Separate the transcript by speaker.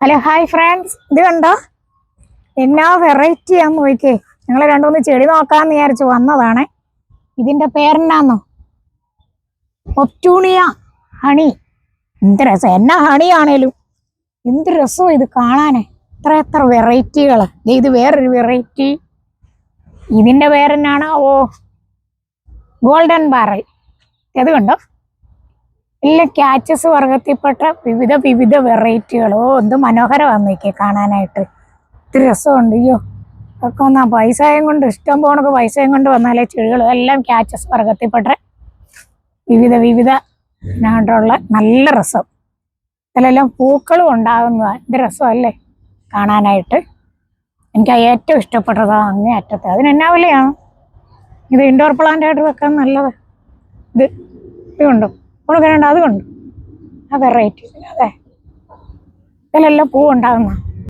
Speaker 1: Hello hi friends ഇത് കണ്ടോ? എന്നാ വെറൈറ്റി ആന്ന് നോക്കിയേ. ഞങ്ങൾ രണ്ടുമൂന്ന് ചെടി നോക്കാന്ന് വിചാരിച്ചു വന്നതാണ്. ഇതിന്റെ പേരെന്നാന്നോ? ഒപ്റ്റൂണിയ ഹണി എന്ത് രസം. എന്നാ ഹണി ആണേലും? എന്ത് രസവും ഇത് കാണാനേ. എത്ര എത്ര വെറൈറ്റികൾ ഇത് വേറൊരു വെറൈറ്റി ഇതിന്റെ പേരെന്നാണ്? ഓ ഗോൾഡൻ ബാറൽ ഇത് കണ്ടോ? എല്ലാം ക്യാച്ചസ് വർഗത്തിൽപ്പെട്ട വിവിധ വിവിധ വെറൈറ്റികൾ ഓ എന്ത് മനോഹരമാണ് നോക്കിയേ കാണാനായിട്ട്. ഒത്തിരി രസമുണ്ട്. അയ്യോ ഒക്കെ ഒന്നാ പൈസയും കൊണ്ട് ഇഷ്ടം പോണൊക്കെ പൈസയും കൊണ്ട് വന്നാലേ ചെടികൾ എല്ലാം ക്യാച്ചസ് വർഗത്തിൽപ്പെട്ട വിവിധ വിവിധ ഇതിനായിട്ടുള്ള നല്ല രസം. ഇതിലെല്ലാം പൂക്കളും ഉണ്ടാകുന്നതാണ് എന്ത് രസമല്ലേ കാണാനായിട്ട്. എനിക്ക് ഏറ്റവും ഇഷ്ടപ്പെട്ടതാണ് അങ്ങേ അറ്റത്ത്. അതിന് എന്നാ വിലയാണ്? ഇത് ഇൻഡോർ പ്ലാന്റ് ആയിട്ട് വെക്കാൻ നല്ലത്. ഇത് ഇത് കണ്ടോ അതുകൊണ്ട് അത് കണ്ടു ആ വെറൈറ്റി അതെ ഇതിലെല്ലാം പൂ ഉണ്ടാകുന്ന